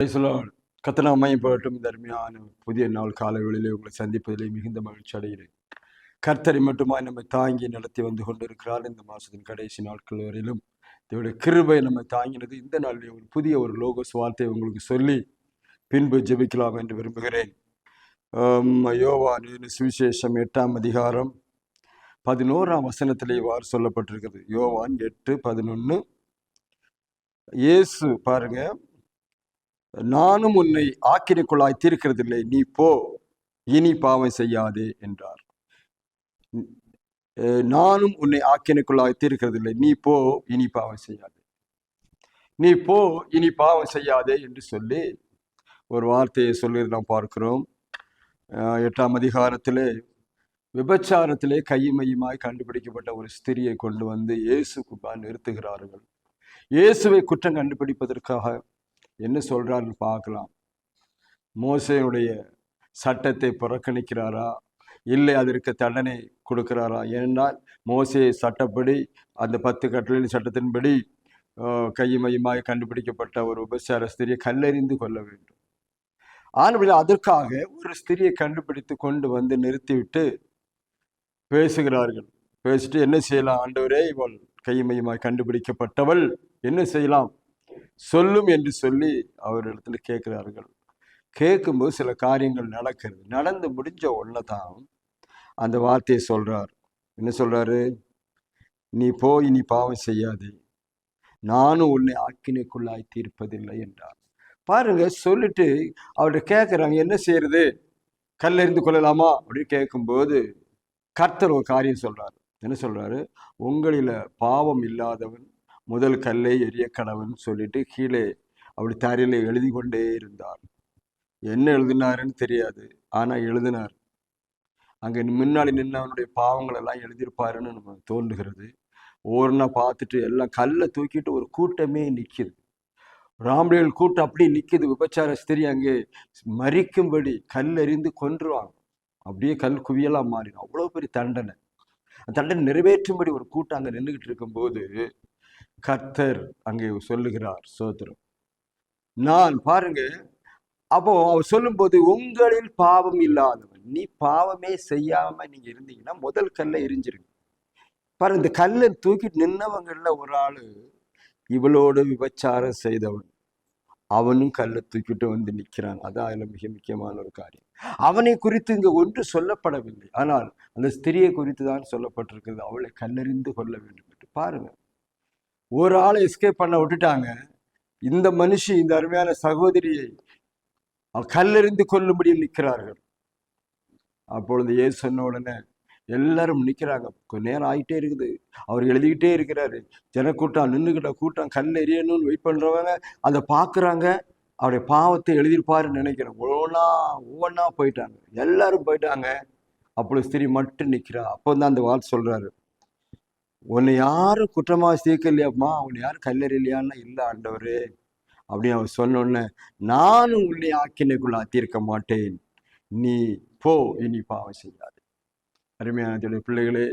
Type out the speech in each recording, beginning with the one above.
கத்தன மையப்பட்டும் இந்த அருமையான புதிய நாள் காலை உங்களை சந்திப்பதிலே மிகுந்த மகிழ்ச்சி அடைகிறேன். கர்த்தரை மட்டுமாய் நம்மை தாங்கி நடத்தி வந்து கொண்டிருக்கிறார். இந்த மாதத்தின் கடைசி நாட்கள் வரையிலும் இதோடைய கிருபை நம்மை தாங்கினது. இந்த நாளிலே ஒரு புதிய ஒரு லோகஸ் வார்த்தையை உங்களுக்கு சொல்லி பின்பு ஜெபிக்கலாம் என்று விரும்புகிறேன். யோவான் சுவிசேஷம் எட்டாம் அதிகாரம் பதினோராம் வசனத்திலே இவ்வாறு சொல்லப்பட்டிருக்கிறது. யோவான் எட்டு பதினொன்று இயேசு பாருங்கள் நானும் உன்னை ஆக்கினைக்குள்ளாய் தீர்க்கிறதில்லை. நீ போ. இனி பாவம் செய்யாதே என்றார். நானும் உன்னை ஆக்கினைக்குள்ளாய் தீர்க்கிறதில்லை. நீ போ. இனி பாவம் செய்யாதே. நீ போ. இனி பாவம் செய்யாதே என்று சொல்லி ஒரு வார்த்தையை சொல்லி நாம் பார்க்கிறோம். எட்டாம் அதிகாரத்திலே விபச்சாரத்திலே கைமையுமாய் கண்டுபிடிக்கப்பட்ட ஒரு ஸ்திரியை கொண்டு வந்து இயேசுக்கு நிறுத்துகிறார்கள். இயேசுவை குற்றம் கண்டுபிடிப்பதற்காக என்ன சொல்கிறாருன்னு பார்க்கலாம். மோசையுடைய சட்டத்தை புறக்கணிக்கிறாரா? இல்லை அதற்கு தண்டனை கொடுக்கிறாரா? ஏனென்றால் மோசையை சட்டப்படி அந்த பத்து கட்டளை சட்டத்தின்படி ஆஹ், கையுமையுமாய் கண்டுபிடிக்கப்பட்ட ஒரு உபசார ஸ்திரியை கல்லறிந்து கொள்ள வேண்டும். ஆனால் அதற்காக ஒரு ஸ்திரியை கண்டுபிடித்து கொண்டு வந்து நிறுத்திவிட்டு பேசுகிறார்கள். பேசிட்டு என்ன செய்யலாம் ஆண்டவரே? இவள் கையுமையுமாய் கண்டுபிடிக்கப்பட்டவள். என்ன செய்யலாம்? சொல்லும் என்று சொல்லி அவரிடத்துல கேட்கிறார்கள். கேட்கும்போது சில காரியங்கள் நடக்கிறது. நடந்து முடிஞ்ச உடனே தான் அந்த வார்த்தையை சொல்றார். என்ன சொல்றாரு? நீ போய் நீ பாவம் செய்யாதே. நானும் உன்னை ஆக்கினைக்குள்ளாய் தீர்ப்பதில்லை என்றார். பாருங்க சொல்லிட்டு அவர்கிட்ட கேட்குறாங்க என்ன செய்யறது? கல்லெறிந்து கொள்ளலாமா? அப்படின்னு கேட்கும்போது கர்த்தர் ஒரு காரியம் சொல்றாரு. என்ன சொல்றாரு? உங்களில் பாவம் இல்லாதவன் முதல் கல்லை எரிய கடவுள்னு சொல்லிட்டு கீழே அப்படி தரையில் எழுதி கொண்டே இருந்தார் என்ன எழுதினாருன்னு தெரியாது. ஆனால் எழுதினார். அங்கே முன்னாடி நின்று அவனுடைய பாவங்களெல்லாம் எழுதியிருப்பாருன்னு நமக்கு தோன்றுகிறது. ஒவ்வொன்றா பார்த்துட்டு எல்லாம் கல்லை தூக்கிட்டு ஒரு கூட்டமே நிற்கிது. ராமலியல் கூட்டம் அப்படியே நிற்கிது. விபச்சார ஸ்திரி அங்கே மறிக்கும்படி கல் எறிந்து கொன்றுவாங்க. அப்படியே கல் குவியலா மாறிடும். அவ்வளோ பெரிய தண்டனை. அந்த தண்டனை நிறைவேற்றும்படி ஒரு கூட்டம் அங்கே நின்றுக்கிட்டு இருக்கும்போது கர்த்தர் அங்கே சொல்லுகிறார் சோதரம் நான் பாருங்க அப்போ அவர் சொல்லும்போது உங்களில் பாவம் இல்லாதவன். நீ பாவமே செய்யாம நீங்க இருந்தீங்கன்னா முதல் கல்லை எரிஞ்சிருங்க. பாரு இந்த கல்லை தூக்கிட்டு நின்னவங்கள்ல ஒரு ஆளு இவளோடு விபச்சாரம் செய்தவன். அவனும் கல்லை தூக்கிட்டு வந்து நிற்கிறான் அதான் அதில் மிக முக்கியமான ஒரு காரியம். அவனை குறித்து இங்கே ஒன்று சொல்லப்படவில்லை. ஆனால் அந்த ஸ்திரியை குறித்து தான் சொல்லப்பட்டிருக்கிறது. அவளை கல்லறிந்து கொள்ள வேண்டும் என்று. பாருங்கள் ஒரு ஆளை எஸ்கேப் பண்ண விட்டுட்டாங்க. இந்த மனுஷி இந்த அருமையான சகோதரியை அவ கல்லெறிந்து கொள்ளும்படி நிற்கிறார்கள். அப்பொழுது ஏ சொன்ன உடனே எல்லாரும் நிற்கிறாங்க. கொஞ்ச நேரம் ஆகிட்டே இருக்குது. அவர் எழுதிக்கிட்டே இருக்கிறாரு. ஜனக்கூட்டம் நின்றுக்கிட்ட கூட்டம் கல் எறியணும்னு வெயிட் பண்ணுறவங்க அதை பார்க்குறாங்க. அவருடைய பாவத்தை எழுதியிருப்பாருன்னு நினைக்கிறேன். ஒவ்வொன்றா ஒவ்வொன்றா போயிட்டாங்க. எல்லாரும் போயிட்டாங்க. அப்பொழுது ஸ்திரீ மட்டும் நிற்கிறா. அப்போ தான் அந்த வாழ் சொல்கிறாரு உன்னை யாரும் குற்றமாக தீர்க்கலையாம்மா உன்னை யாரும் கல்லெறியலையான்னா இல்லை ஆண்டவரே. அப்படின்னு அவர் சொன்ன உடனே நானும் உன்னை ஆக்கினைக்குள்ள தீர்க்க மாட்டேன். நீ போ இனி பாவம் செய்யாது. அருமையான பிள்ளைகளே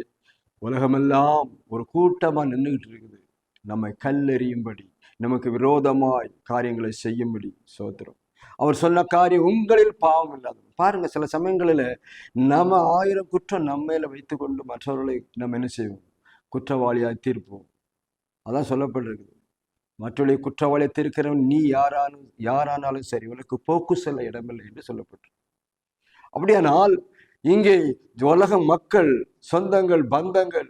உலகமெல்லாம் ஒரு கூட்டமா நின்றுகிட்டு இருக்குது. நம்மை கல்லெறியும்படி நமக்கு விரோதமாய் காரியங்களை செய்யும்படி சோத்திரம். அவர் சொன்ன காரியம் உங்களில் பாவம் இல்லாத பாருங்க சில சமயங்களில் நம்ம ஆயிரம் குற்றம் நம்ம மேல வைத்துக்கொண்டு மற்றவர்களை நம்ம என்ன செய்வோம்? குற்றவாளியாய் தீர்ப்போம். அதான் சொல்லப்பட்டிருக்குது. மற்றவர்களை குற்றவாளியை தீர்க்கிறவன் நீ யாரானும் யாரானாலும் சரி உனக்கு போக்கு செல்ல இடமில்லை என்று சொல்லப்பட்டு அப்படியானால் இங்கே உலக மக்கள் சொந்தங்கள் பந்தங்கள்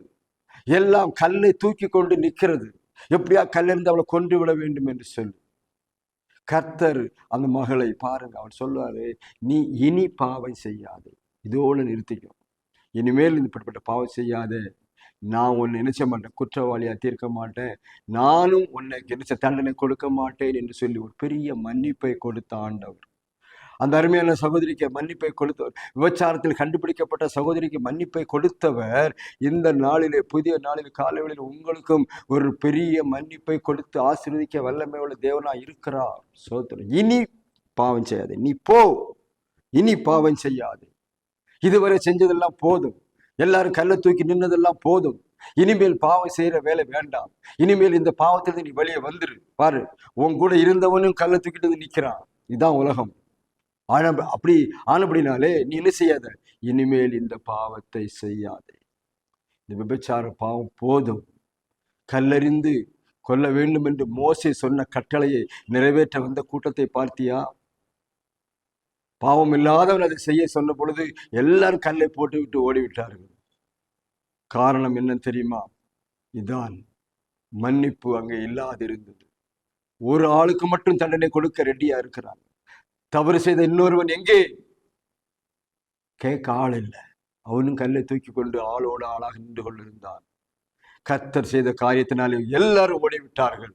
எல்லாம் கல்லை தூக்கி கொண்டு நிற்கிறது. எப்படியா கல்லிருந்து அவளை கொன்று விட வேண்டும் என்று சொல்லி. கர்த்தர் அந்த மகளை பாருங்க அவர் சொல்லுவாரு நீ இனி பாவம் செய்யாதே. இதோடு நிறுத்திக்கும் இனிமேல் இப்படிப்பட்ட பாவம் செய்யாதே. நான் உன்னை நினைச்ச மாட்டேன் குற்றவாளியாக தீர்க்க மாட்டேன் நானும் உன்னை நினைச்ச தண்டனை கொடுக்க மாட்டேன் என்று சொல்லி ஒரு பெரிய மன்னிப்பை கொடுத்த ஆண்டவர். அந்த அருமையான சகோதரிக்கு மன்னிப்பை கொடுத்தவர் விபச்சாரத்தில் கண்டுபிடிக்கப்பட்ட சகோதரிக்கு மன்னிப்பை கொடுத்தவர் இந்த நாளிலே புதிய நாளில் காலவெளியில் உங்களுக்கும் ஒரு பெரிய மன்னிப்பை கொடுத்து ஆசீர்வதிக்க வல்லமை உள்ள தேவனா இருக்கிறார். சோத்திரம் இனி பாவம் செய்யாது நீ போ இனி பாவம் செய்யாது. இதுவரை செஞ்சதெல்லாம் போதும். எல்லாரும் கல்லை தூக்கி நின்னதெல்லாம் போதும். இனிமேல் பாவம் செய்யற வேலை வேண்டாம். இனிமேல் இந்த பாவத்திலிருந்து நீ வெளியே வந்துரு. பாரு உன் கூட இருந்தவனும் கல்லை தூக்கிட்டு வந்து நிக்கிறான். இதுதான் உலகம். ஆன அப்படி ஆனப்படினாலே நீ என்ன செய்யாத? இனிமேல் இந்த பாவத்தை செய்யாதே. இந்த விபச்சார பாவம் போதும். கல்லறிந்து கொல்ல வேண்டும் என்று மோசை சொன்ன கட்டளையை நிறைவேற்ற வந்த கூட்டத்தை பார்த்தியா? பாவம் இல்லாதவன் அதை செய்ய சொன்ன பொழுது எல்லாரும் கல்லை போட்டு விட்டு ஓடிவிட்டார்கள். காரணம் என்ன தெரியுமா? இதான் மன்னிப்பு அங்கே இல்லாதிருந்தது. ஒரு ஆளுக்கு மட்டும் தண்டனை கொடுக்க ரெடியா இருக்கிறாங்க தவறு செய்த இன்னொருவன் எங்கே? கேட்க ஆள் இல்லை. அவனும் கல்லை தூக்கி கொண்டு ஆளோடு ஆளாக நின்று கொண்டிருந்தான். கத்தர் செய்த காரியத்தினாலே எல்லாரும் ஓடிவிட்டார்கள்.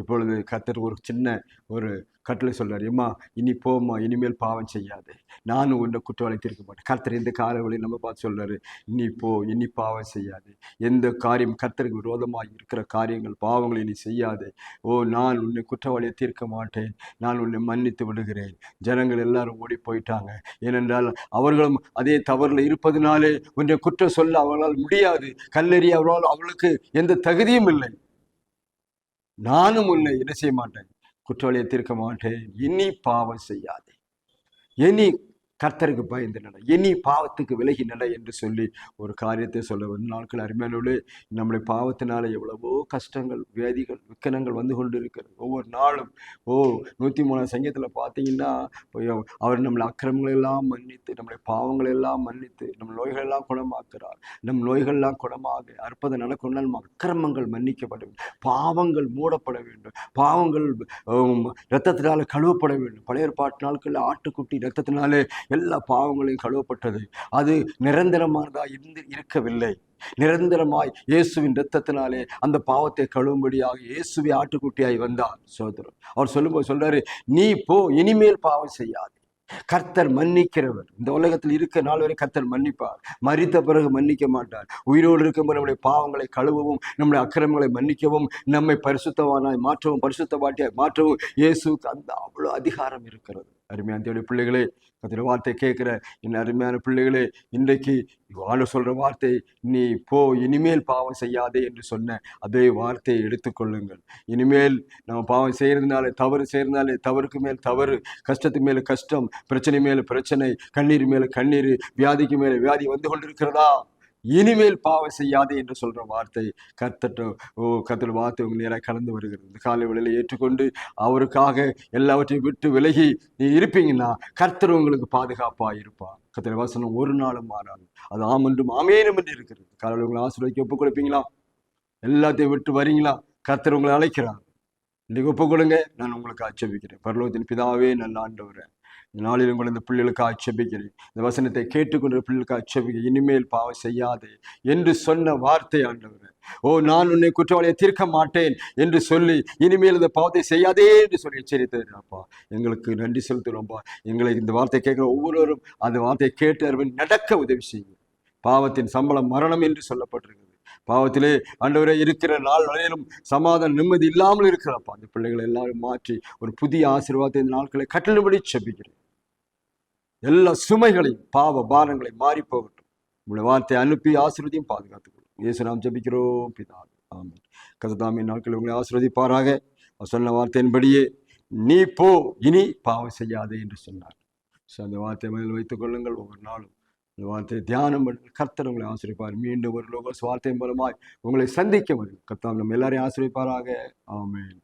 இப்பொழுது கத்தர் ஒரு சின்ன ஒரு கட்டளை சொல்கிறார் எம்மா இனி போம்மா இனிமேல் பாவம் செய்யாதே. நானும் உன்னை குற்றவாளி தீர்க்க மாட்டேன். கர்த்தர் எந்த காலவழி நம்ம பார்த்து சொல்றாரு இனி போ இனி பாவம் செய்யாதே. எந்த காரியம் கர்த்தருக்கு விரோதமாக இருக்கிற காரியங்கள் பாவங்களை நீ செய்யாதே. ஓ நான் உன்னை குற்றவாளியை தீர்க்க மாட்டேன். நான் உன்னை மன்னித்து விடுகிறேன். ஜனங்கள் எல்லாரும் ஓடி போயிட்டாங்க. ஏனென்றால் அவர்களும் அதே தவறில் இருப்பதனாலே உன்னை குற்றம் சொல்ல அவர்களால் முடியாது. கல்லெறி அவர்களால் அவளுக்கு எந்த தகுதியும் இல்லை. நானும் உன்னை என்ன செய்ய மாட்டேன்? குற்றவாளியை தீர்க்க மாட்டேன். இனி பாவம் செய்யாதே. இனி கர்த்தருக்கு பயந்து நட இனி பாவத்துக்கு விலகி நட என்று சொல்லி ஒரு காரியத்தை சொல்ல வந்து நாட்கள் அருமையானவர்களே நம்முடைய பாவத்தினால எவ்வளவோ கஷ்டங்கள் வேதிகள் விக்கனங்கள் வந்து கொண்டு இருக்கிறது ஒவ்வொரு நாளும் ஓ நூற்றி மூணாம் சங்கத்தில் பார்த்தீங்கன்னா அவர் நம்மளை அக்கிரமங்களெல்லாம் மன்னித்து நம்முடைய பாவங்களெல்லாம் மன்னித்து நம்ம நோய்கள் எல்லாம் குணமாக்குறார் நம் நோய்கள்லாம் குணமாக அற்புதம் நடக்கணும்னா நம்ம அக்கிரமங்கள் மன்னிக்கப்பட வேண்டும். பாவங்கள் மூடப்பட வேண்டும். பாவங்கள் உம், இரத்தத்தினால கழுவப்பட வேண்டும். பழைய பாட்டு நாட்களில் ஆட்டுக்குட்டி இரத்தத்தினாலே எல்லா பாவங்களையும் கழுவப்பட்டது. அது நிரந்தரமானதா இருந்து இருக்கவில்லை. நிரந்தரமாய் இயேசுவின் இரத்தத்தினாலே அந்த பாவத்தை கழுவும்படியாக இயேசுவை ஆட்டுக்குட்டியாய் வந்தார். சோதரர் அவர் சொல்லும்போது சொல்றாரு நீ போ இனிமேல் பாவம் செய்யாது. கர்த்தர் மன்னிக்கிறவர். இந்த உலகத்தில் இருக்க நாள் வரை கர்த்தர் மன்னிப்பார். மறித்த பிறகு மன்னிக்க மாட்டார். உயிரோடு இருக்கும்போது நம்முடைய பாவங்களை கழுவவும் நம்முடைய அக்கிரமங்களை மன்னிக்கவும் நம்மை பரிசுத்தவானாய் மாற்றவும் பரிசுத்தவாட்டியாய் மாற்றவும் இயேசுக்கு அந்த அவ்வளோ அதிகாரம் இருக்கிறது. அருமையான தேவனுடைய பிள்ளைகளே கத்திர வார்த்தை கேட்குற என் அருமையான பிள்ளைகளே இன்றைக்கு வாழ சொல்கிற வார்த்தை நீ போ இனிமேல் பாவம் செய்யாதே என்று சொன்ன அதே வார்த்தையை எடுத்துக்கொள்ளுங்கள் இனிமேல் நம்ம பாவம் செய்கிறதுனாலே தவறு செய்கிறதுனாலே தவறுக்கு மேல் தவறு கஷ்டத்துக்கு மேலே கஷ்டம் பிரச்சனை மேலே பிரச்சனை கண்ணீர் மேலே கண்ணீர் வியாதிக்கு மேலே வியாதி வந்து கொண்டிருக்கிறதா? இனிமேல் பாவம் செய்யாதே என்று சொல்ற வார்த்தை கத்தட்ட ஓ கர்த்தர் வார்த்தை உங்க நேராக கலந்து வருகிறது. இந்த காலை வேளையில ஏற்றுக்கொண்டு அவருக்காக எல்லாவற்றையும் விட்டு விலகி நீ இருப்பீங்கன்னா கர்த்தர் உங்களுக்கு பாதுகாப்பா இருப்பார். கர்த்தர் வசனம் ஒரு நாளும் மாறாது. அது ஆமென்றும் ஆமேனும் என்று இருக்கிறது. காலையில் உங்களை ஆசீர்வதிக்க ஒப்புக் கொடுப்பீங்களா? எல்லாத்தையும் விட்டு வரீங்களா? கர்த்தர் உங்களை அழைக்கிறார். இன்னைக்கு ஒப்புக் கொடுங்க. நான் உங்களுக்கு ஆட்சேபிக்கிறேன் பரலோகத்தின் பிதாவே நல்ல ஆண்டவரே. நாளில் உங்களை இந்த பிள்ளைகளுக்கு ஆட்சேபிக்கிறேன். இந்த வசனத்தை கேட்டுக்கொண்ட பிள்ளைகளுக்கு ஆட்சேபிக்க இனிமேல் பாவம் செய்யாதே என்று சொன்ன வார்த்தை ஆண்டவர். ஓ நான் உன்னை குற்றவாளியை தீர்க்க மாட்டேன் என்று சொல்லி இனிமேல் இந்த பாவத்தை செய்யாதே என்று சொல்லி எச்சரித்தப்பா எங்களுக்கு நன்றி செலுத்துகிறோம்ப்பா எங்களை இந்த வார்த்தை கேட்குற ஒவ்வொருவரும் அந்த வார்த்தையை கேட்டு அறிவு நடக்க உதவி செய்யும் பாவத்தின் சம்பளம் மரணம் என்று சொல்லப்பட்டிருக்கிறது. பாவத்திலே ஆண்டவரே இருக்கிற நாள் வரையிலும் சமாதானம் நிம்மதி இல்லாமல் இருக்கிறப்பா அந்த பிள்ளைகளை எல்லாரும் மாற்றி ஒரு புதிய ஆசீர்வாதத்தை இந்த நாட்களை கட்டளுபடி செபிக்கிறேன். எல்லா சுமைகளையும் பாவ பாரங்களை மாறி போகட்டும். உங்களை வார்த்தை அனுப்பி ஆசீர்வதியும் பாதுகாத்துக்கொள்ளும் இயேசு நாம் ஜெபிக்கிறோம் பிதாவே. ஆமென். கததாமின் நாட்கள் உங்களை ஆசிரியப்பாராக அவர் சொன்ன வார்த்தையின்படியே நீ போ இனி பாவம் செய்யாதே என்று சொன்னார். ஸோ அந்த வார்த்தையை மதில் வைத்துக் கொள்ளுங்கள். ஒவ்வொரு நாளும் இந்த வார்த்தையை தியானம் பண்ணி கர்த்தர் உங்களை ஆசிரியப்பார் மீண்டும் ஒரு லோக வார்த்தையின் மூலமாய் உங்களை சந்திக்க வரும். கர்த்தா நம்ம எல்லாரையும் ஆசிரியப்பாராக ஆமேன்.